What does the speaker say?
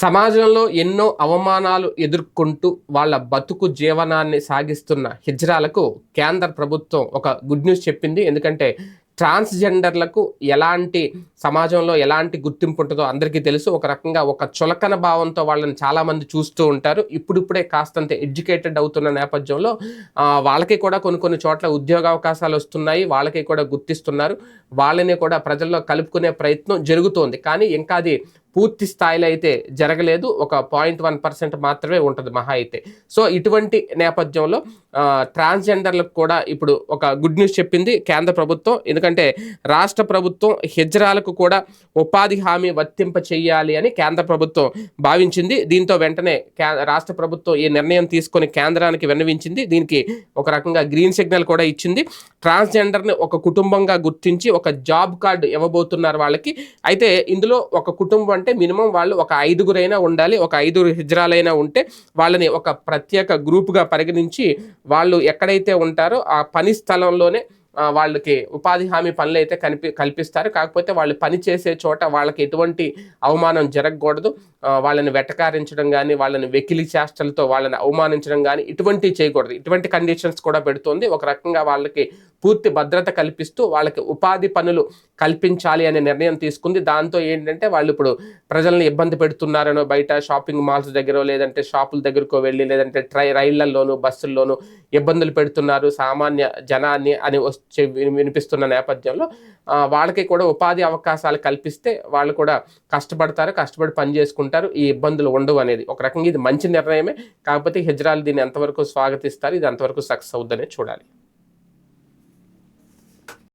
సమాజంలో ఎన్నో అవమానాలు ఎదుర్కొంటూ వాళ్ళ బతుకు జీవనాన్ని సాగిస్తున్న హిజ్రాలకు కేంద్ర ప్రభుత్వం ఒక గుడ్ న్యూస్ చెప్పింది. ఎందుకంటే ట్రాన్స్జెండర్లకు ఎలాంటి సమాజంలో ఎలాంటి గుర్తింపు ఉంటుందో అందరికీ తెలుసు. ఒక రకంగా ఒక చులకన భావంతో వాళ్ళని చాలామంది చూస్తూ ఉంటారు. ఇప్పుడిప్పుడే కాస్తంత ఎడ్యుకేటెడ్ అవుతున్న నేపథ్యంలో వాళ్ళకి కూడా కొన్ని కొన్ని చోట్ల ఉద్యోగ అవకాశాలు వస్తున్నాయి. వాళ్ళకి కూడా గుర్తిస్తున్నారు. వాళ్ళని కూడా ప్రజల్లో కలుపుకునే ప్రయత్నం జరుగుతోంది. కానీ ఇంకా అది పూర్తి స్థాయిలో అయితే జరగలేదు. ఒక పాయింట్ వన్ పర్సెంట్ మాత్రమే ఉంటుంది మహా అయితే. సో ఇటువంటి నేపథ్యంలో ట్రాన్స్జెండర్లకు కూడా ఇప్పుడు ఒక గుడ్ న్యూస్ చెప్పింది కేంద్ర ప్రభుత్వం. ఎందుకంటే రాష్ట్ర ప్రభుత్వం హిజ్రాలకు కూడా ఉపాధి హామీ వర్తింప చేయాలి అని కేంద్ర ప్రభుత్వం భావించింది. దీంతో వెంటనే రాష్ట్ర ప్రభుత్వం ఈ నిర్ణయం తీసుకొని కేంద్రానికి విన్నవించింది. దీనికి ఒక రకంగా గ్రీన్ సిగ్నల్ కూడా ఇచ్చింది. ట్రాన్స్జెండర్ని ఒక కుటుంబంగా గుర్తించి ఒక జాబ్ కార్డు ఇవ్వబోతున్నారు వాళ్ళకి. అయితే ఇందులో ఒక కుటుంబం అంటే మినిమం వాళ్ళు ఒక ఐదుగురైనా ఉండాలి ఒక ఐదుగురు హిజ్రాలైనా ఉంటే వాళ్ళని ఒక ప్రత్యేక గ్రూపుగా పరిగణించి వాళ్ళు ఎక్కడైతే ఉంటారో ఆ పని స్థలంలోనే వాళ్ళకి ఉపాధి హామీ పనులు అయితే కనిపి కల్పిస్తారు. కాకపోతే వాళ్ళు పని చేసే చోట వాళ్ళకి ఎటువంటి అవమానం జరగకూడదు. వాళ్ళని వెటకారించడం కానీ వాళ్ళని వెకిలి చేష్టలతో వాళ్ళని అవమానించడం కానీ ఇటువంటివి చేయకూడదు. ఇటువంటి కండిషన్స్ కూడా పెడుతుంది. ఒక రకంగా వాళ్ళకి పూర్తి భద్రత కల్పిస్తూ వాళ్ళకి ఉపాధి పనులు కల్పించాలి అనే నిర్ణయం తీసుకుంది. దాంతో ఏంటంటే వాళ్ళు ఇప్పుడు ప్రజల్ని ఇబ్బంది పెడుతున్నారనో బయట షాపింగ్ మాల్స్ దగ్గర లేదంటే షాపుల దగ్గరకో వెళ్ళి లేదంటే ట్రై రైళ్ళలోను బస్సుల్లోనూ ఇబ్బందులు పెడుతున్నారు సామాన్య జనాన్ని అని వచ్చే వినిపిస్తున్న నేపథ్యంలో వాళ్ళకి కూడా ఉపాధి అవకాశాలు కల్పిస్తే వాళ్ళు కూడా కష్టపడతారు కష్టపడి పని చేసుకుంటారు ఈ ఇబ్బందులు ఉండవు అనేది ఒక రకంగా. ఇది మంచి నిర్ణయమే. కాకపోతే హిజ్రాలు దీన్ని ఎంతవరకు స్వాగతిస్తారు ఇది ఎంతవరకు సక్సెస్ అవుద్దనే చూడాలి.